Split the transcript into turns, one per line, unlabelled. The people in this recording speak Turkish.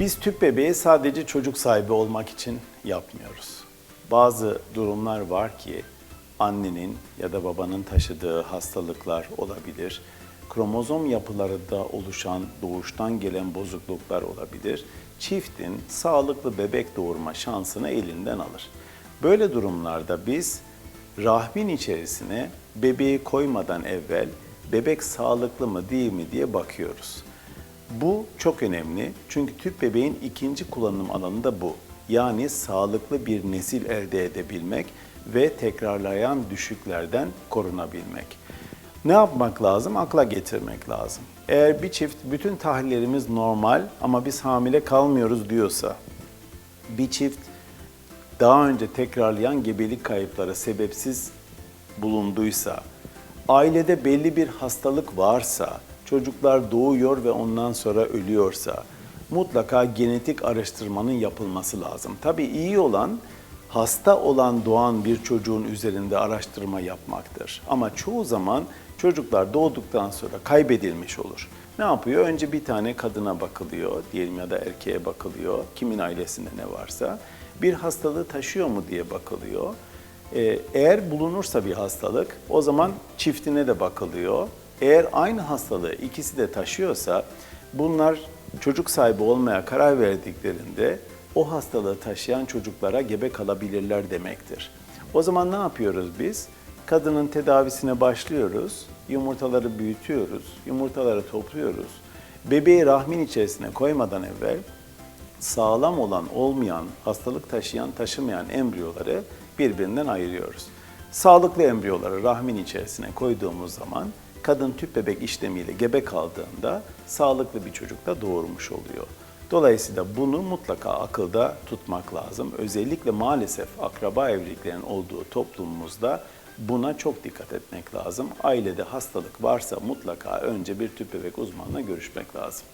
Biz tüp bebeği sadece çocuk sahibi olmak için yapmıyoruz. Bazı durumlar var ki annenin ya da babanın taşıdığı hastalıklar olabilir. Kromozom yapılarında oluşan doğuştan gelen bozukluklar olabilir. Çiftin sağlıklı bebek doğurma şansını elinden alır. Böyle durumlarda biz rahmin içerisine bebeği koymadan evvel bebek sağlıklı mı değil mi diye bakıyoruz. Bu çok önemli çünkü tüp bebeğin ikinci kullanım alanı da bu. Yani sağlıklı bir nesil elde edebilmek ve tekrarlayan düşüklerden korunabilmek. Ne yapmak lazım? Akla getirmek lazım. Eğer bir çift bütün tahlillerimiz normal ama biz hamile kalmıyoruz diyorsa, bir çift daha önce tekrarlayan gebelik kayıpları sebepsiz bulunduysa, ailede belli bir hastalık varsa, çocuklar doğuyor ve ondan sonra ölüyorsa mutlaka genetik araştırmanın yapılması lazım. Tabii iyi olan hasta olan doğan bir çocuğun üzerinde araştırma yapmaktır. Ama çoğu zaman çocuklar doğduktan sonra kaybedilmiş olur. Ne yapıyor? Önce bir tane kadına bakılıyor, diyelim ya da erkeğe bakılıyor, kimin ailesinde ne varsa. Bir hastalığı taşıyor mu diye bakılıyor. Ee, Eğer bulunursa bir hastalık, o zaman çiftine de bakılıyor. Eğer aynı hastalığı ikisi de taşıyorsa, bunlar çocuk sahibi olmaya karar verdiklerinde o hastalığı taşıyan çocuklara gebe kalabilirler demektir. O zaman ne yapıyoruz biz? Kadının tedavisine başlıyoruz, yumurtaları büyütüyoruz, yumurtaları topluyoruz. Bebeği rahmin içerisine koymadan evvel sağlam olan, olmayan, hastalık taşıyan, taşımayan embriyoları birbirinden ayırıyoruz. Sağlıklı embriyoları rahmin içerisine koyduğumuz zaman kadın tüp bebek işlemiyle gebe kaldığında sağlıklı bir çocuk da doğurmuş oluyor. Dolayısıyla bunu mutlaka akılda tutmak lazım. Özellikle maalesef akraba evliliklerinin olduğu toplumumuzda buna çok dikkat etmek lazım. Ailede hastalık varsa mutlaka önce bir tüp bebek uzmanına görüşmek lazım.